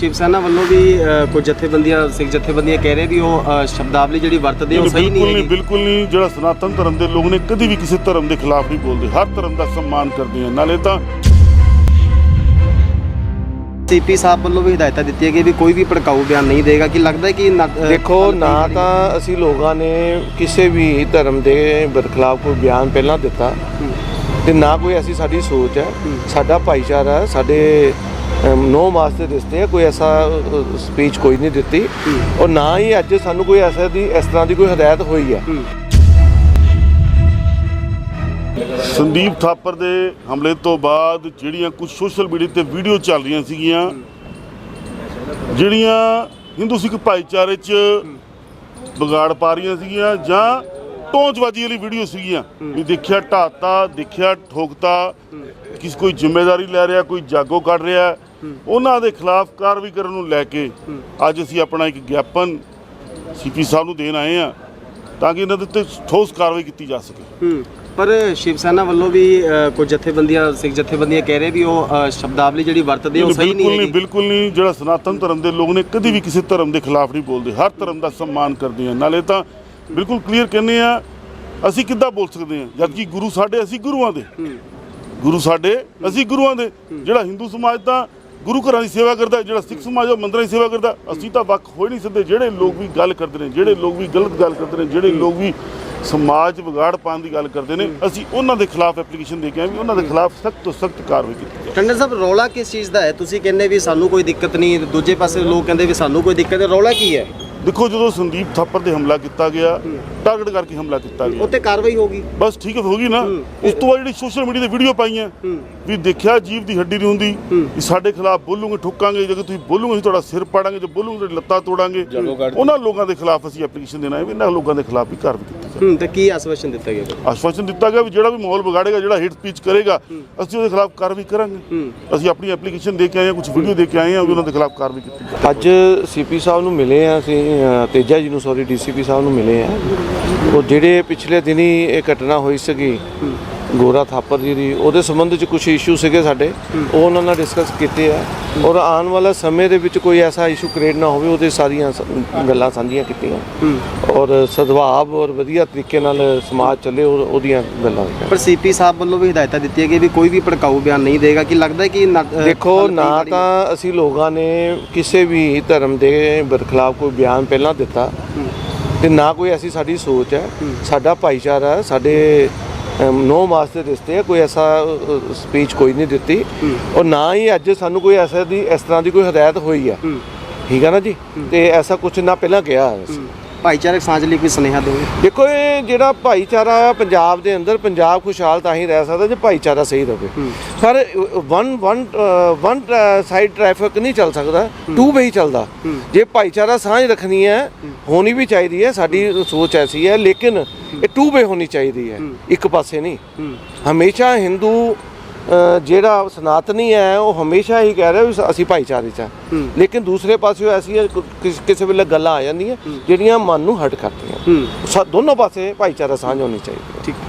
ਸ਼ਿਵ ਸੈਨਾ ਵੱਲੋਂ ਵੀ ਕੁਝ ਜਥੇਬੰਦੀਆਂ ਸਿੱਖ ਜਥੇਬੰਦੀਆਂ ਕਹਿ ਰਹੇ ਵੀ ਉਹ ਸ਼ਬਦਾਵਲੀ ਜਿਹੜੀ ਵਰਤਦੇ ਉਹ ਸਹੀ ਨਹੀਂ ਬਿਲਕੁਲ ਨਹੀਂ ਹੈਗੀ ਬਿਲਕੁਲ ਨਹੀਂ। ਜਿਹੜਾ ਸਨਾਤਨ ਧਰਮ ਦੇ ਲੋਕ ਨੇ ਕਦੀ ਵੀ ਕਿਸੇ ਧਰਮ ਦੇ ਖਿਲਾਫ ਨਹੀਂ ਬੋਲਦੇ। ਹਰ ਧਰਮ ਦਾ ਸਨਮਾਨ ਕਰਦੇ ਆ। ਨਾਲੇ ਤਾਂ ਸੀਪੀ ਸਾਹਿਬ ਵੱਲੋਂ ਵੀ ਹਦਾਇਤਾਂ ਦਿੱਤੀਆਂ ਗਈਆਂ ਵੀ ਕੋਈ ਵੀ ਭੜਕਾਊ ਬਿਆਨ ਨਹੀਂ ਦੇਗਾ ਕਿ ਲੱਗਦਾ ਹੈ ਕਿ ਦੇਖੋ ਨਾ ਤਾਂ ਅਸੀਂ ਲੋਕਾਂ ਨੇ ਕਿਸੇ ਵੀ ਧਰਮ ਦੇ ਬਰਖਲਾਫ ਕੋਈ ਬਿਆਨ ਪਹਿਲਾਂ ਦਿੱਤਾ ਤੇ ਨਾ ਕੋਈ ਐਸੀ ਸਾਡੀ ਸੋਚ ਹੈ। ਸਾਡਾ ਭਾਈਚਾਰਾ ਹੈ, ਸਾਡੇ ਅਮ, ਨੌ ਮਾਸ ਦੇ ਰਿਸ਼ਤੇ ਆ ਕੋਈ ਐਸਾ ਸਪੀਚ ਕੋਈ ਨਹੀਂ ਦਿੱਤੀ। ਔਰ ਨਾ ਹੀ ਅੱਜ ਸਾਨੂੰ ਕੋਈ ਐਸਾ ਦੀ ਇਸ ਤਰ੍ਹਾਂ ਦੀ ਕੋਈ ਹਦਾਇਤ ਹੋਈ ਹੈ। ਸੰਦੀਪ ਥਾਪਰ ਦੇ ਹਮਲੇ ਤੋਂ ਬਾਅਦ ਜਿਹੜੀਆਂ ਕੁਝ ਸੋਸ਼ਲ ਮੀਡੀਆ ਤੇ ਵੀਡੀਓ ਚੱਲ ਰਹੀਆਂ ਸੀਗੀਆਂ ਜਿਹੜੀਆਂ ਹਿੰਦੂ ਸਿੱਖ ਭਾਈਚਾਰੇ 'ਚ ਵਿਗਾੜ ਪਾ ਰਹੀਆਂ ਸੀਗੀਆਂ ਜਾਂ ਟੋਂਚਬਾਜੀ ਵਾਲੀ ਵੀਡੀਓ ਸੀਗੀਆਂ। ਵੀ ਦੇਖਿਆ ਢਾਤਾ ਦੇਖਿਆ ਠੋਕਤਾ ਕਿਸ ਕੋਈ ਜ਼ਿੰਮੇਵਾਰੀ ਲੈ ਰਿਹਾ ਕੋਈ ਜਾਗੋ ਕੱਢ ਰਿਹਾ। ਉਹਨਾਂ ਦੇ ਖਿਲਾਫ ਕਾਰਵਾਈ ਕਰਨ ਨੂੰ ਲੈ ਕੇ ਅੱਜ ਅਸੀਂ ਆਪਣਾ ਇੱਕ ਗਿਆਪਨ ਸੀਪੀ ਸਾਹਿਬ ਨੂੰ ਦੇਣ ਆਏ ਆ ਤਾਂ ਕਿ ਇਹਨਾਂ ਦੇ ਉੱਤੇ ਠੋਸ ਕਾਰਵਾਈ ਕੀਤੀ ਜਾ ਸਕੇ। ਹੂੰ ਪਰ ਸ਼ਿਵ ਸੈਨਾ ਵੱਲੋਂ ਵੀ ਕੁਝ ਜਥੇਬੰਦੀਆਂ ਸਿੱਖ ਜਥੇਬੰਦੀਆਂ ਕਹਿ ਰਹੇ ਵੀ ਉਹ ਸ਼ਬਦਾਵਲੀ ਜਿਹੜੀ ਵਰਤਦੇ ਉਹ ਸਹੀ ਨਹੀਂ ਬਿਲਕੁਲ ਨਹੀਂ ਹੈਗੀ ਬਿਲਕੁਲ ਨਹੀਂ। ਜਿਹੜਾ ਸਨਾਤਨ ਧਰਮ ਦੇ ਲੋਕ ਨੇ ਕਦੀ ਵੀ ਕਿਸੇ ਧਰਮ ਦੇ ਖਿਲਾਫ ਨਹੀਂ ਬੋਲਦੇ। ਹਰ ਧਰਮ ਦਾ ਸਨਮਾਨ ਕਰਦੇ ਆ। ਨਾਲੇ ਤਾਂ ਬਿਲਕੁਲ ਕਲੀਅਰ ਕਹਿੰਦੇ ਆ ਅਸੀਂ ਕਿੱਦਾਂ ਬੋਲ ਸਕਦੇ ਆ ਜਦ ਕਿ ਗੁਰੂ ਸਾਡੇ ਅਸੀਂ ਗੁਰੂਆਂ ਦੇ। ਗੁਰੂ ਸਾਡੇ ਅਸੀਂ ਗੁਰੂਆਂ ਦੇ। ਜਿਹੜਾ ਹਿੰਦੂ ਸਮਾਜ ਤਾਂ ਗੁਰੂ ਘਰਾਂ ਦੀ ਸੇਵਾ ਕਰਦਾ ਜਿਹੜਾ ਸਿੱਖ ਸਮਾਜ ਉਹ ਮੰਦਰਾਂ ਦੀ ਸੇਵਾ ਕਰਦਾ ਅਸੀਂ ਤਾਂ ਵੱਖ ਹੋ ਹੀ ਨਹੀਂ ਸਕਦੇ ਜਿਹੜੇ ਲੋਕ ਵੀ ਗੱਲ ਕਰਦੇ ਨੇ ਜਿਹੜੇ ਲੋਕ ਵੀ ਗਲਤ ਗੱਲ ਕਰਦੇ ਨੇ ਜਿਹੜੇ ਲੋਕ ਵੀ ਸਮਾਜ ਵਿਗਾੜ ਪਾਉਣ ਦੀ ਗੱਲ ਕਰਦੇ ਨੇ ਅਸੀਂ ਉਹਨਾਂ ਦੇ ਖਿਲਾਫ ਐਪਲੀਕੇਸ਼ਨ ਦੇ ਕੇ ਆਏ ਵੀ ਉਹਨਾਂ ਦੇ ਖਿਲਾਫ ਸਖਤ ਤੋਂ ਸਖਤ ਕਾਰਵਾਈ ਕੀਤੀ ਜਾਵੇ। ਟੰਡਨ ਸਾਹਿਬ ਰੌਲਾ ਕਿਸ ਚੀਜ਼ ਦਾ ਹੈ? ਤੁਸੀਂ ਕਹਿੰਦੇ ਵੀ ਸਾਨੂੰ ਕੋਈ ਦਿੱਕਤ ਨਹੀਂ ਦੂਜੇ ਪਾਸੇ ਲੋਕ ਕਹਿੰਦੇ ਵੀ ਸਾਨੂੰ ਕੋਈ ਦਿੱਕਤ ਹੈ। ਰੌਲਾ ਕੀ ਹੈ? ਦੇਖੋ ਜਦੋਂ ਸੰਦੀਪ ਥਾਪਰ ਤੇ ਹਮਲਾ ਕੀਤਾ ਗਿਆ ਟਾਰਗੇਟ ਕਰਕੇ ਹਮਲਾ ਕੀਤਾ ਗਿਆ। ਉੱਤੇ ਕਾਰਵਾਈ ਹੋਗੀ ਬਸ ਠੀਕ ਹੈ ਗਈ ਨਾ। ਉਸ ਤੋਂ ਬਾਅਦ ਜਿਹੜੀ ਸੋਸ਼ਲ ਮੀਡੀਆ ਤੇ ਵੀਡੀਓ ਪਾਈਆਂ ਵੀ ਦੇਖਿਆ ਜੀਵ ਦੀ ਹੱਡੀ ਨਹੀਂ ਹੁੰਦੀ ਵੀ ਸਾਡੇ ਖਿਲਾਫ ਬੋਲੂਗੇ ਠੋਕਾਂਗੇ ਜੇ ਤੁਸੀਂ ਬੋਲੂਗੇ ਅਸੀਂ ਤੁਹਾਡਾ ਸਿਰ ਪਾੜਾਂਗੇ ਜੇ ਬੋਲੂਗੇ ਤੁਹਾਡੀ ਲੱਤਾਂ ਤੋੜਾਂਗੇ। ਉਹਨਾਂ ਲੋਕਾਂ ਦੇ ਖਿਲਾਫ ਅਸੀਂ ਐਪਲੀਕੇਸ਼ਨ ਦੇਣਾ ਹੈ ਵੀ ਇਹਨਾਂ ਲੋਕਾਂ ਦੇ ਖਿਲਾਫ ਵੀ ਕਾਰਵਾਈ ਕੀਤੀ ਜਾਵੇ। ਤੇ ਕੀ ਆਸ਼ਵਾਸਨ ਦਿੱਤਾ ਗਿਆ? ਆਸ਼ਵਾਸਨ ਦਿੱਤਾ ਗਿਆ ਵੀ ਜਿਹੜਾ ਵੀ ਮਾਹੌਲ ਵਿਗਾੜੇਗਾ ਜਿਹੜਾ ਹਿੱਟ ਸਪੀਚ ਕਰੇਗਾ ਅਸੀਂ ਉਹਦੇ ਖਿਲਾਫ ਕਾਰਵਾਈ ਕਰਾਂਗੇ। ਅਸੀਂ ਆਪਣੀ ਐਪਲੀਕੇਸ਼ਨ ਦੇ ਕੇ ਆਏ ਹਾਂ ਕੁਝ ਵੀਡੀਓ ਦੇ ਕੇ ਆਏ ਹਾਂ ਉਹਨਾਂ ਦੇ ਖਿਲਾਫ ਕਾਰਵਾਈ ਕੀਤੀ ਜਾਵੇ। ਅੱਜ ਸੀਪੀ ਸਾਹਿਬ ਨੂੰ ਮਿਲੇ ਆ ਅਸੀਂ ਤੇਜਾ ਜੀ ਨੂੰ ਸੌਰੀ ਡੀਸੀਪੀ ਸਾਹਿਬ ਨੂੰ ਮਿਲੇ ਆ। ਉਹ ਜਿਹੜੇ ਪਿਛਲੇ ਦਿਨੀ ਇਹ ਘਟਨਾ ਹੋਈ ਸੀਗੀ ਗੋਰਾ ਥਾਪਰ ਜੀ ਦੀ ਉਹਦੇ ਸੰਬੰਧ ਚ ਕੁਝ ਇਸ਼ੂ ਸੀਗੇ ਸਾਡੇ। ਉਹ ਉਹਨਾਂ ਨਾਲ ਡਿਸਕਸ ਕੀਤੇ ਆ। ਔਰ ਆਉਣ ਵਾਲਾ ਸਮੇਂ ਦੇ ਵਿੱਚ ਕੋਈ ਐਸਾ ਇਸ਼ੂ ਕ੍ਰੀਏਟ ਨਾ ਹੋਵੇ ਉਹਦੇ ਸਾਰੀਆਂ ਸ- ਗੱਲਾਂ ਸਾਂਝੀਆਂ ਕੀਤੀਆਂ। ਔਰ ਸਦਭਾਵ ਔਰ ਵਧੀਆ ਤਰੀਕੇ ਨਾਲ ਸਮਾਜ ਚੱਲੇ ਉਹ- ਉਹਦੀਆਂ ਗੱਲਾਂ ਹੋਈਆਂ। ਪਰ ਸੀਪੀ ਸਾਹਿਬ ਵੱਲੋਂ ਵੀ ਹਦਾਇਤਾਂ ਦਿੱਤੀਆਂ ਗਈਆਂ ਵੀ ਕੋਈ ਵੀ ਭੜਕਾਊ ਬਿਆਨ ਨਹੀਂ ਦੇਗਾ ਕਿ ਲੱਗਦਾ ਹੈ ਕਿ ਨਾ- ਅ, ਦੇਖੋ ਨਾ ਤਾਂ ਅਸੀਂ ਲੋਕਾਂ ਨੇ ਕਿਸੇ ਵੀ ਧਰਮ ਦੇ ਬਰਖਲਾਫ ਕੋਈ ਬਿਆਨ ਪਹਿਲਾਂ ਦਿੱਤਾ। ਤੇ ਨਾ ਕੋਈ ਐਸੀ ਸਾਡੀ ਸੋਚ ਹੈ। ਸਾਡਾ ਭਾਈਚਾਰਾ ਸਾਡੇ ਨੌ ਮਾਸ ਦੇ ਰਿਸ਼ਤੇ ਆ ਕੋਈ ਐਸਾ ਸਪੀਚ ਕੋਈ ਨਹੀਂ ਦਿੱਤੀ। ਔਰ ਨਾ ਹੀ ਅੱਜ ਸਾਨੂੰ ਕੋਈ ਐਸਾ ਦੀ ਇਸ ਤਰ੍ਹਾਂ ਦੀ ਕੋਈ ਹਦਾਇਤ ਹੋਈ ਹੈ। ਠੀਕ ਹੈ ਨਾ ਜੀ? ਤੇ ਐਸਾ ਕੁਝ ਨਾ ਪਹਿਲਾਂ ਕਿਹਾ। ਭਾਈਚਾਰਕ ਸਾਂਝ ਲਈ ਕੋਈ ਸੁਨੇਹਾ ਦਿਓਗੇ ਦੇਖੋ ਇਹ ਜਿਹੜਾ ਭਾਈਚਾਰਾ ਆ ਪੰਜਾਬ ਦੇ ਅੰਦਰ ਪੰਜਾਬ ਖੁਸ਼ਹਾਲ ਤਾਂ ਹੀ ਰਹਿ ਸਕਦਾ ਜੇ ਭਾਈਚਾਰਾ ਸਹੀ ਰਵੇ ਪਰ one one one side traffic ਨਹੀਂ ਚੱਲ ਸਕਦਾ ਟੂ ਵੇ ਹੀ ਚੱਲਦਾ। ਜੇ ਭਾਈਚਾਰਾ ਸਾਂਝ ਰੱਖਣੀ ਹੈ ਹੋਣੀ ਵੀ ਚਾਹੀਦੀ ਹੈ ਸਾਡੀ ਸੋਚ ਐਸੀ ਹੈ ਲੇਕਿਨ ਇਹ ਟੂ ਵੇ ਹੋਣੀ ਚਾਹੀਦੀ ਹੈ ਇੱਕ ਪਾਸੇ ਨਹੀਂ। ਹਮੇਸ਼ਾ ਹਿੰਦੂ ਜਿਹੜਾ ਸਨਾਤਨੀ ਹੈ ਉਹ ਹਮੇਸ਼ਾ ਹੀ ਕਹਿ ਰਿਹਾ ਵੀ ਅਸੀਂ ਭਾਈਚਾਰੇ ਚ ਆ। ਲੇਕਿਨ ਦੂਸਰੇ ਪਾਸੇ ਐਸੀਆਂ ਕੁ- ਕਿਸ- ਵੇਲੇ ਗੱਲਾਂ ਆ ਜਾਂਦੀਆਂ ਜਿਹੜੀਆਂ ਮਨ ਨੂੰ ਹਰਟ ਕਰਦੀਆਂ। ਦੋਨੋਂ ਪਾਸੇ ਭਾਈਚਾਰਾ ਸਾਂਝ ਹੋਣੀ ਚਾਹੀਦੀ ਹੈ। ਠੀਕ।